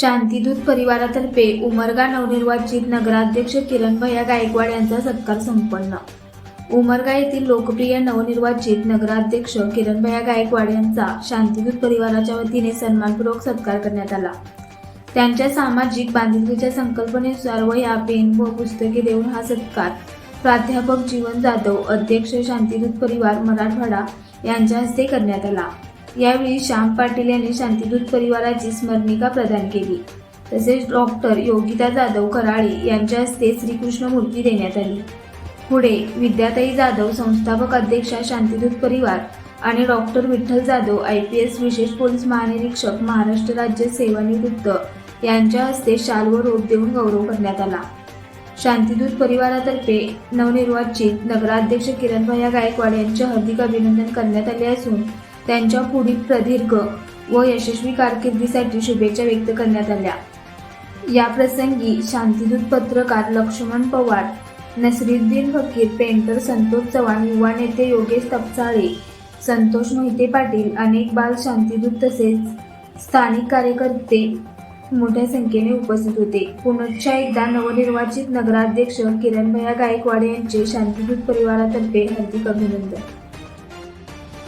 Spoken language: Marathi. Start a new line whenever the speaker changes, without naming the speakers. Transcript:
शांतिदूत परिवारातर्फे उमरगा नवनिर्वाचित नगराध्यक्ष किरण भैया गायकवाड यांचा सत्कार संपन्न. उमरगा येथील लोकप्रिय नवनिर्वाचित नगराध्यक्ष किरण भैया गायकवाड यांचा शांतिदूत परिवाराच्या वतीने सन्मानपूर्वक सत्कार करण्यात आला. त्यांच्या सामाजिक बांधिलकीच्या संकल्पनेनुसार वह्या पेन व पुस्तके देऊन हा सत्कार प्राध्यापक जीवन जाधव अध्यक्ष शांतिदूत परिवार मराठवाडा यांच्या हस्ते करण्यात आला. यावेळी श्याम पाटील यांनी शांतिदूत परिवाराची स्मरणिका प्रदान केली. तसेच डॉक्टर योगिता जाधव कराळे यांच्या हस्ते श्रीकृष्ण मूर्ती देण्यात आली. पुढे विद्याताई जाधव संस्थापक अध्यक्षा शांतीदूत परिवार आणि doctor Vitthal Jadhav I P S विशेष पोलीस महानिरीक्षक महाराष्ट्र राज्य सेवानिवृत्त यांच्या हस्ते शाल व रोप देऊन गौरव करण्यात आला. शांतीदूत परिवारातर्फे नवनिर्वाचित नगराध्यक्ष किरणभाया गायकवाड यांचे हार्दिक अभिनंदन करण्यात आले असून त्यांच्या पुढील प्रदीर्घ व यशस्वी कारकिर्दीसाठी शुभेच्छा व्यक्त करण्यात आल्या. या प्रसंगी शांतीदूत पत्रकार लक्ष्मण पवार नसरुद्दीन फकीर पेंटर संतोष चव्हाण युवा नेते योगेश तपसाळे संतोष मोहिते पाटील अनेक बाल शांतीदूत तसेच स्थानिक कार्यकर्ते मोठ्या संख्येने उपस्थित होते. पुनश्च एकदा नवनिर्वाचित नगराध्यक्ष किरणभया गायकवाड यांचे शांतिदूत परिवारातर्फे हार्दिक अभिनंदन.